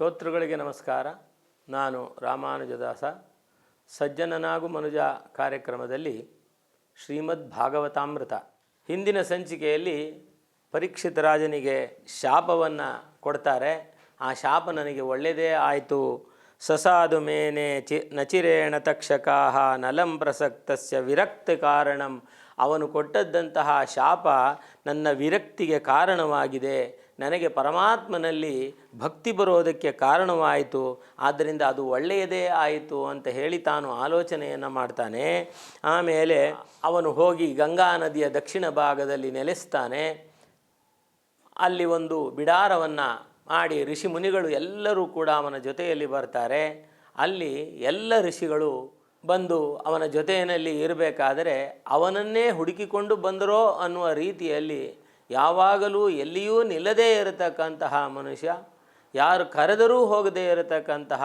ಶ್ರೋತೃಗಳಿಗೆ ನಮಸ್ಕಾರ. ನಾನು ರಾಮಾನುಜದಾಸ. ಸಜ್ಜನನಾಗು ಮನುಜ ಕಾರ್ಯಕ್ರಮದಲ್ಲಿ ಶ್ರೀಮದ್ ಭಾಗವತಾಮೃತ. ಹಿಂದಿನ ಸಂಚಿಕೆಯಲ್ಲಿ ಪರೀಕ್ಷಿತ ರಾಜನಿಗೆ ಶಾಪವನ್ನು ಕೊಡ್ತಾರೆ. ಆ ಶಾಪ ನನಗೆ ಒಳ್ಳೆಯದೇ ಆಯಿತು. ಸಸಾದು ಮೇನೆ ಚಿ ನಚಿರೇಣ ತಕ್ಷಕಾಹ ನಲಂ ಪ್ರಸಕ್ತಸ್ಯ ವಿರಕ್ತ ಕಾರಣಂ. ಅವನು ಕೊಟ್ಟದ್ದಂತಹ ಶಾಪ ನನ್ನ ವಿರಕ್ತಿಗೆ ಕಾರಣವಾಗಿದೆ. ನನಗೆ ಪರಮಾತ್ಮನಲ್ಲಿ ಭಕ್ತಿ ಬರೋದಕ್ಕೆ ಕಾರಣವಾಯಿತು ಆದ್ದರಿಂದ ಅದು ಒಳ್ಳೆಯದೇ ಆಯಿತು ಅಂತ ಹೇಳಿ ತಾನು ಆಲೋಚನೆಯನ್ನು ಮಾಡ್ತಾನೆ. ಆಮೇಲೆ ಅವನು ಹೋಗಿ ಗಂಗಾ ನದಿಯ ದಕ್ಷಿಣ ಭಾಗದಲ್ಲಿ ನೆಲೆಸ್ತಾನೆ. ಅಲ್ಲಿ ಒಂದು ಬಿಡಾರವನ್ನು ಮಾಡಿ ಋಷಿ ಮುನಿಗಳು ಎಲ್ಲರೂ ಕೂಡ ಅವನ ಜೊತೆಯಲ್ಲಿ ಬರ್ತಾರೆ. ಅಲ್ಲಿ ಎಲ್ಲ ಋಷಿಗಳು ಬಂದು ಅವನ ಜೊತೆಯಲ್ಲಿ ಇರಬೇಕಾದರೆ ಅವನನ್ನೇ ಹುಡುಕಿಕೊಂಡು ಬಂದರೋ ಅನ್ನುವ ರೀತಿಯಲ್ಲಿ ಯಾವಾಗಲೂ ಎಲ್ಲಿಯೂ ನಿಲ್ಲದೇ ಇರತಕ್ಕಂತಹ ಮನುಷ್ಯ, ಯಾರು ಕರೆದರೂ ಹೋಗದೇ ಇರತಕ್ಕಂತಹ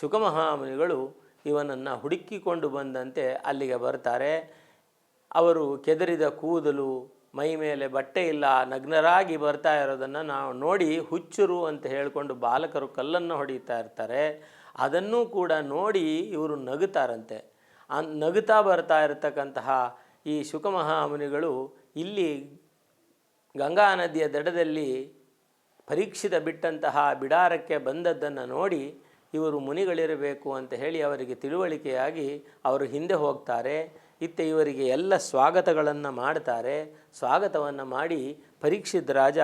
ಶುಕಮಹಾಮುನಿಗಳು ಇವನನ್ನು ಹುಡುಕಿಕೊಂಡು ಬಂದಂತೆ ಅಲ್ಲಿಗೆ ಬರ್ತಾರೆ. ಅವರು ಕೆದರಿದ ಕೂದಲು, ಮೈ ಮೇಲೆ ಬಟ್ಟೆ ಇಲ್ಲ, ನಗ್ನರಾಗಿ ಬರ್ತಾ ಇರೋದನ್ನು ನಾವು ನೋಡಿ ಹುಚ್ಚರು ಅಂತ ಹೇಳಿಕೊಂಡು ಬಾಲಕರು ಕಲ್ಲನ್ನು ಹೊಡೀತಾ ಇರ್ತಾರೆ. ಅದನ್ನೂ ಕೂಡ ನೋಡಿ ಇವರು ನಗುತ್ತಾರಂತೆ. ನಗುತ್ತಾ ಬರ್ತಾ ಇರತಕ್ಕಂತಹ ಈ ಶುಕಮಹಾಮುನಿಗಳು ಇಲ್ಲಿ ಗಂಗಾ ನದಿಯ ದಡದಲ್ಲಿ ಪರೀಕ್ಷಿತ ಬಿಟ್ಟಂತಹ ಬಿಡಾರಕ್ಕೆ ಬಂದದ್ದನ್ನು ನೋಡಿ ಇವರು ಮುನಿಗಳಿರಬೇಕು ಅಂತ ಹೇಳಿ ಅವರಿಗೆ ತಿಳುವಳಿಕೆಯಾಗಿ ಅವರು ಹಿಂದೆ ಹೋಗ್ತಾರೆ. ಇತ್ತ ಇವರಿಗೆ ಎಲ್ಲ ಸ್ವಾಗತಗಳನ್ನು ಮಾಡ್ತಾರೆ. ಸ್ವಾಗತವನ್ನು ಮಾಡಿ ಪರೀಕ್ಷಿತ್ ರಾಜ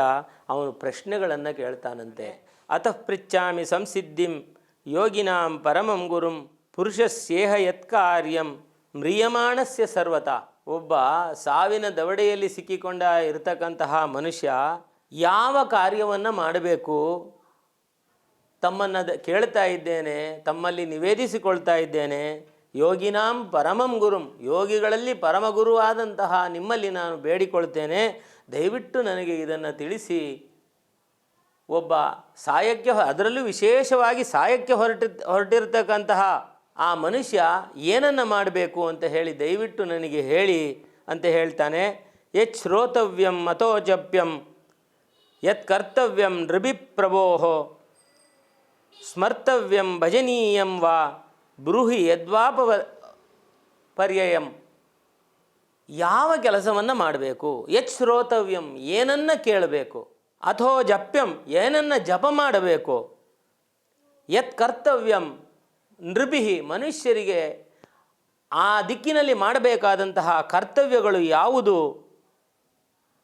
ಅವನು ಪ್ರಶ್ನೆಗಳನ್ನು ಕೇಳ್ತಾನಂತೆ. ಅತಃ ಪೃಚ್ಛಾಮಿ ಸಂಸಿದ್ಧಿಂ ಯೋಗಿನಾಂ ಪರಮಂ ಗುರುಂ ಪುರುಷಸ್ಯೇಹ ಯತ್ಕಾರ್ಯಂ ಮ್ರಿಯಮಾಣಸ್ಯ ಸರ್ವತ ಒಬ್ಬ ಸಾವಿನ ದವಡೆಯಲ್ಲಿ ಸಿಕ್ಕಿಕೊಂಡ ಇರತಕ್ಕಂತಹ ಮನುಷ್ಯ ಯಾವ ಕಾರ್ಯವನ್ನು ಮಾಡಬೇಕು? ತಮ್ಮನ್ನು ಕೇಳ್ತಾ ಇದ್ದೇನೆ, ತಮ್ಮಲ್ಲಿ ನಿವೇದಿಸಿಕೊಳ್ತಾ ಇದ್ದೇನೆ. ಯೋಗಿನಾಂ ಪರಮಂ ಗುರುಂ. ಯೋಗಿಗಳಲ್ಲಿ ಪರಮಗುರು ಆದಂತಹ ನಿಮ್ಮಲ್ಲಿ ನಾನು ಬೇಡಿಕೊಳ್ತೇನೆ. ದಯವಿಟ್ಟು ನನಗೆ ಇದನ್ನು ತಿಳಿಸಿ. ಒಬ್ಬ ಸಾಯಕ್ಕೆ, ಅದರಲ್ಲೂ ವಿಶೇಷವಾಗಿ ಸಾಯಕ್ಕೆ ಹೊರಟಿ ಹೊರಟಿರ್ತಕ್ಕಂತಹ ಆ ಮನುಷ್ಯ ಏನನ್ನು ಮಾಡಬೇಕು ಅಂತ ಹೇಳಿ ದಯವಿಟ್ಟು ನನಗೆ ಹೇಳಿ ಅಂತ ಹೇಳ್ತಾನೆ ಯತ್ ಶ್ರೋತವ್ಯಂ ಮತೋಜಪ್ಯಂ ಯತ್ ಕರ್ತವ್ಯಂ ನೃಭಿಪ್ರಭೋ ಸ್ಮರ್ತವ್ಯಂ ಭಜನೀಯಂ ವಾ, ಬ್ರೂಹಿ ಯದ್ವಾಪ ಪರ್ಯಯಂ. ಯಾವ ಕೆಲಸವನ್ನು ಮಾಡಬೇಕು? ಯತ್ ಶ್ರೋತವ್ಯಂ, ಏನನ್ನ ಕೇಳಬೇಕು? ಅಥೋ ಜಪ್ಯಂ, ಏನನ್ನ ಜಪ ಮಾಡಬೇಕು? ಯತ್ ಕರ್ತವ್ಯಂ ನೃಭಿಹಿ ಮನುಷ್ಯರಿಗೆ ಆ ದಿಕ್ಕಿನಲ್ಲಿ ಮಾಡಬೇಕಾದಂತಹ ಕರ್ತವ್ಯಗಳು ಯಾವುದು?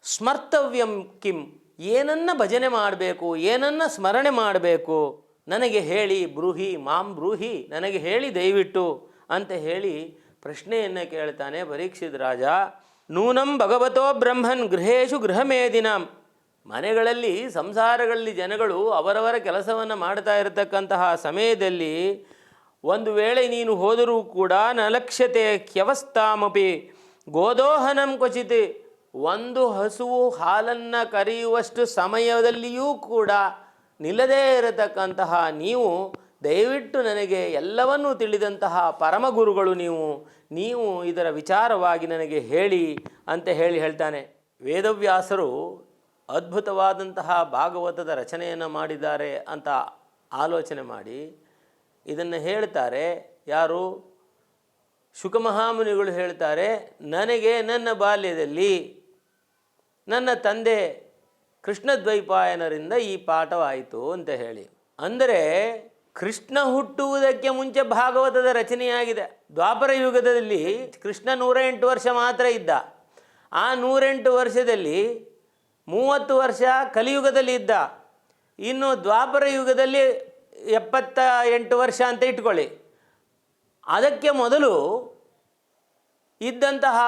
ಸ್ಮರ್ತವ್ಯಂ ಕಿಂ. ಏನನ್ನ ಭಜನೆ ಮಾಡಬೇಕು, ಏನನ್ನ ಸ್ಮರಣೆ ಮಾಡಬೇಕು? ನನಗೆ ಹೇಳಿ ಬ್ರೂಹಿ, ಮಾಂ ಬ್ರೂಹಿ, ನನಗೆ ಹೇಳಿ ದಯವಿಟ್ಟು ಅಂತ ಹೇಳಿ ಪ್ರಶ್ನೆಯನ್ನು ಕೇಳ್ತಾನೆ ಪರೀಕ್ಷಿತ್ ರಾಜ. ನೂನಂ ಭಗವತೋ ಬ್ರಹ್ಮನ್ ಗೃಹೇಶು ಗೃಹಮೇದಿನಾಂ ಮನೆಗಳಲ್ಲಿ, ಸಂಸಾರಗಳಲ್ಲಿ ಜನಗಳು ಅವರವರ ಕೆಲಸವನ್ನು ಮಾಡ್ತಾ ಇರತಕ್ಕಂತಹ ಸಮಯದಲ್ಲಿ ಒಂದು ವೇಳೆ ನೀನು ಹೋದರೂ ಕೂಡ ನಲಕ್ಷತೆ ಕ್ಯವಸ್ಥಾಮಪಿ ಗೋದೋಹನಂ ಕ್ವಚಿತ್. ಒಂದು ಹಸುವು ಹಾಲನ್ನು ಕರೆಯುವಷ್ಟು ಸಮಯದಲ್ಲಿಯೂ ಕೂಡ ನಿಲ್ಲದೇ ಇರತಕ್ಕಂತಹ ನೀವು, ದಯವಿಟ್ಟು ನನಗೆ ಎಲ್ಲವನ್ನೂ ತಿಳಿದಂತಹ ಪರಮಗುರುಗಳು ನೀವು ನೀವು ಇದರ ವಿಚಾರವಾಗಿ ನನಗೆ ಹೇಳಿ ಅಂತ ಹೇಳಿ ಹೇಳ್ತಾನೆ. ವೇದವ್ಯಾಸರು ಅದ್ಭುತವಾದಂತಹ ಭಾಗವತದ ರಚನೆಯನ್ನು ಮಾಡಿದ್ದಾರೆ ಅಂತ ಆಲೋಚನೆ ಮಾಡಿ ಇದನ್ನು ಹೇಳ್ತಾರೆ ಯಾರು? ಶುಕಮಹಾಮುನಿಗಳು ಹೇಳ್ತಾರೆ, ನನಗೆ ನನ್ನ ಬಾಲ್ಯದಲ್ಲಿ ನನ್ನ ತಂದೆ ಕೃಷ್ಣದ್ವೈಪಾಯನರಿಂದ ಈ ಪಾಠವಾಯಿತು ಅಂತ ಹೇಳಿ. ಅಂದರೆ ಕೃಷ್ಣ ಹುಟ್ಟುವುದಕ್ಕೆ ಮುಂಚೆ ಭಾಗವತದ ರಚನೆಯಾಗಿದೆ. ದ್ವಾಪರ ಯುಗದಲ್ಲಿ ಕೃಷ್ಣ ನೂರ ಎಂಟು ವರ್ಷ ಮಾತ್ರ ಇದ್ದ. ಆ ನೂರೆಂಟು ವರ್ಷದಲ್ಲಿ ಮೂವತ್ತು ವರ್ಷ ಕಲಿಯುಗದಲ್ಲಿ ಇದ್ದ. ಇನ್ನು ದ್ವಾಪರ ಯುಗದಲ್ಲಿ ಎಪ್ಪತ್ತ ಎಂಟು ವರ್ಷ ಅಂತ ಇಟ್ಕೊಳ್ಳಿ. ಅದಕ್ಕೆ ಮೊದಲು ಇದ್ದಂತಹ